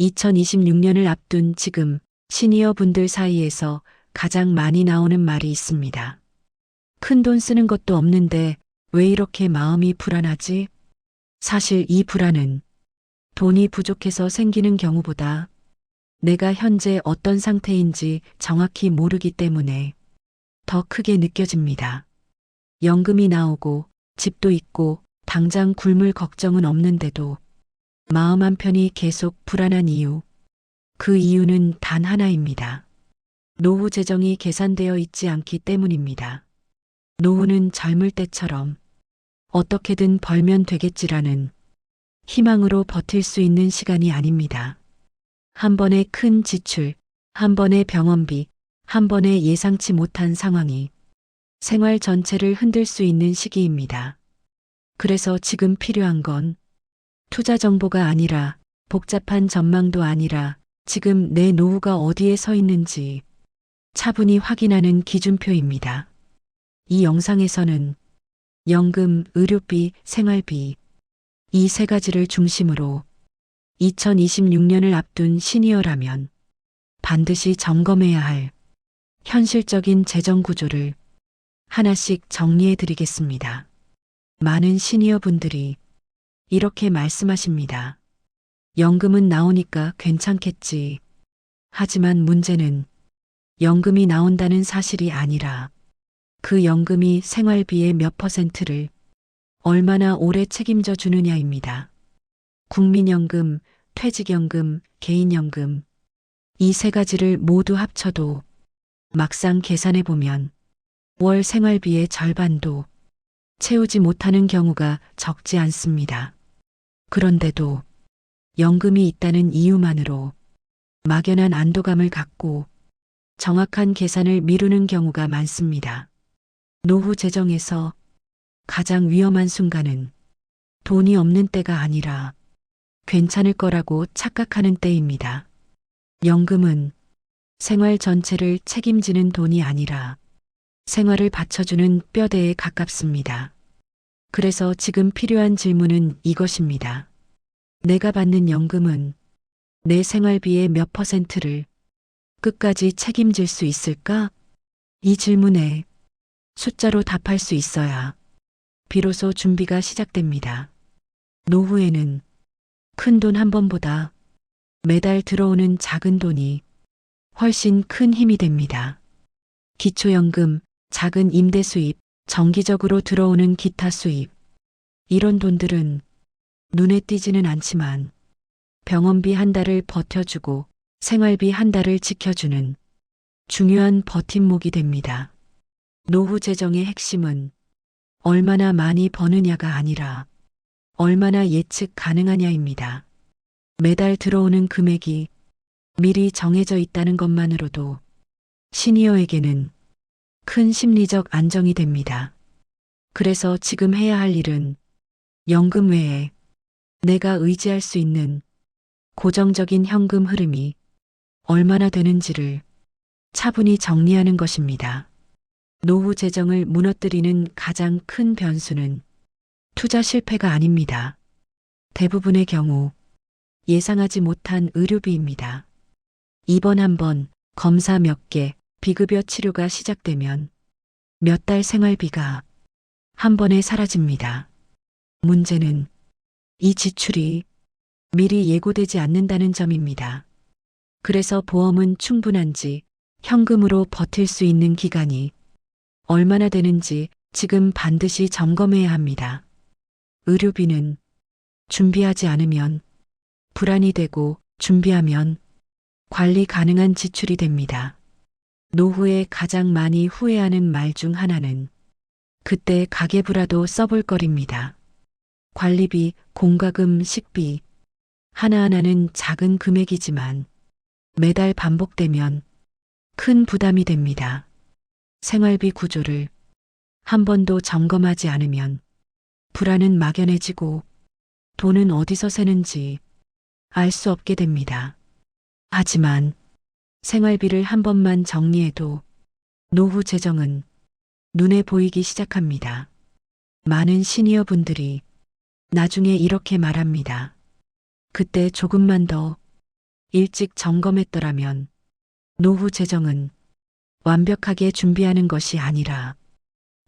2026년을 앞둔 지금 시니어 분들 사이에서 가장 많이 나오는 말이 있습니다. 큰 돈 쓰는 것도 없는데 왜 이렇게 마음이 불안하지? 사실 이 불안은 돈이 부족해서 생기는 경우보다 내가 현재 어떤 상태인지 정확히 모르기 때문에 더 크게 느껴집니다. 연금이 나오고 집도 있고 당장 굶을 걱정은 없는데도 마음 한편이 계속 불안한 이유. 그 이유는 단 하나입니다. 노후 재정이 계산되어 있지 않기 때문입니다. 노후는 젊을 때처럼 어떻게든 벌면 되겠지라는 희망으로 버틸 수 있는 시간이 아닙니다. 한 번의 큰 지출, 한 번의 병원비, 한 번의 예상치 못한 상황이 생활 전체를 흔들 수 있는 시기입니다. 그래서 지금 필요한 건 투자 정보가 아니라 복잡한 전망도 아니라 지금 내 노후가 어디에 서 있는지 차분히 확인하는 기준표입니다. 이 영상에서는 연금, 의료비, 생활비 이 세 가지를 중심으로 2026년을 앞둔 시니어라면 반드시 점검해야 할 현실적인 재정 구조를 하나씩 정리해 드리겠습니다. 많은 시니어 분들이 이렇게 말씀하십니다. 연금은 나오니까 괜찮겠지. 하지만 문제는 연금이 나온다는 사실이 아니라 그 연금이 생활비의 몇 퍼센트를 얼마나 오래 책임져 주느냐입니다. 국민연금, 퇴직연금, 개인연금 이 세 가지를 모두 합쳐도 막상 계산해 보면 월 생활비의 절반도 채우지 못하는 경우가 적지 않습니다. 그런데도 연금이 있다는 이유만으로 막연한 안도감을 갖고 정확한 계산을 미루는 경우가 많습니다. 노후 재정에서 가장 위험한 순간은 돈이 없는 때가 아니라 괜찮을 거라고 착각하는 때입니다. 연금은 생활 전체를 책임지는 돈이 아니라 생활을 받쳐주는 뼈대에 가깝습니다. 그래서 지금 필요한 질문은 이것입니다. 내가 받는 연금은 내 생활비의 몇 퍼센트를 끝까지 책임질 수 있을까? 이 질문에 숫자로 답할 수 있어야 비로소 준비가 시작됩니다. 노후에는 큰 돈 한 번보다 매달 들어오는 작은 돈이 훨씬 큰 힘이 됩니다. 기초연금, 작은 임대 수입, 정기적으로 들어오는 기타 수입. 이런 돈들은 눈에 띄지는 않지만 병원비 한 달을 버텨주고 생활비 한 달을 지켜주는 중요한 버팀목이 됩니다. 노후 재정의 핵심은 얼마나 많이 버느냐가 아니라 얼마나 예측 가능하냐입니다. 매달 들어오는 금액이 미리 정해져 있다는 것만으로도 시니어에게는 큰 심리적 안정이 됩니다. 그래서 지금 해야 할 일은 연금 외에 내가 의지할 수 있는 고정적인 현금 흐름이 얼마나 되는지를 차분히 정리하는 것입니다. 노후 재정을 무너뜨리는 가장 큰 변수는 투자 실패가 아닙니다. 대부분의 경우 예상하지 못한 의료비입니다. 입원 한 번, 검사 몇 개, 비급여 치료가 시작되면 몇 달 생활비가 한 번에 사라집니다. 문제는 이 지출이 미리 예고되지 않는다는 점입니다. 그래서 보험은 충분한지 현금으로 버틸 수 있는 기간이 얼마나 되는지 지금 반드시 점검해야 합니다. 의료비는 준비하지 않으면 불안이 되고 준비하면 관리 가능한 지출이 됩니다. 노후에 가장 많이 후회하는 말 중 하나는 그때 가계부라도 써볼 거립니다. 관리비, 공과금, 식비 하나하나는 작은 금액이지만 매달 반복되면 큰 부담이 됩니다. 생활비 구조를 한 번도 점검하지 않으면 불안은 막연해지고 돈은 어디서 새는지 알 수 없게 됩니다. 하지만 생활비를 한 번만 정리해도 노후 재정은 눈에 보이기 시작합니다. 많은 시니어 분들이 나중에 이렇게 말합니다. 그때 조금만 더 일찍 점검했더라면 노후 재정은 완벽하게 준비하는 것이 아니라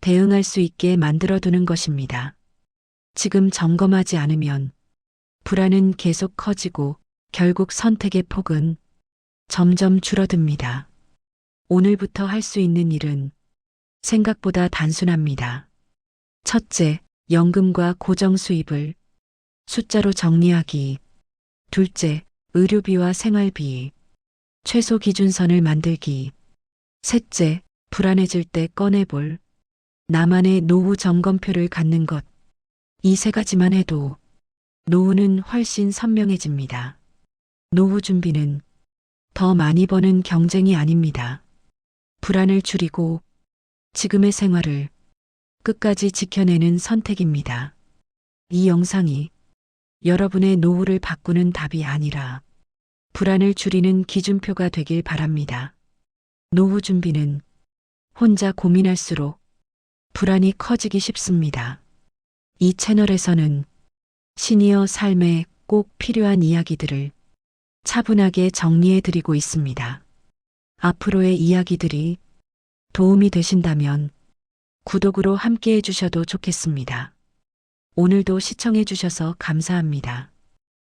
대응할 수 있게 만들어두는 것입니다. 지금 점검하지 않으면 불안은 계속 커지고 결국 선택의 폭은 점점 줄어듭니다. 오늘부터 할 수 있는 일은 생각보다 단순합니다. 첫째, 연금과 고정 수입을 숫자로 정리하기. 둘째, 의료비와 생활비, 최소 기준선을 만들기. 셋째, 불안해질 때 꺼내볼 나만의 노후 점검표를 갖는 것. 이 세 가지만 해도 노후는 훨씬 선명해집니다. 노후 준비는 더 많이 버는 경쟁이 아닙니다. 불안을 줄이고 지금의 생활을 끝까지 지켜내는 선택입니다. 이 영상이 여러분의 노후를 바꾸는 답이 아니라 불안을 줄이는 기준표가 되길 바랍니다. 노후 준비는 혼자 고민할수록 불안이 커지기 쉽습니다. 이 채널에서는 시니어 삶에 꼭 필요한 이야기들을 차분하게 정리해 드리고 있습니다. 앞으로의 이야기들이 도움이 되신다면 구독으로 함께 해주셔도 좋겠습니다. 오늘도 시청해 주셔서 감사합니다.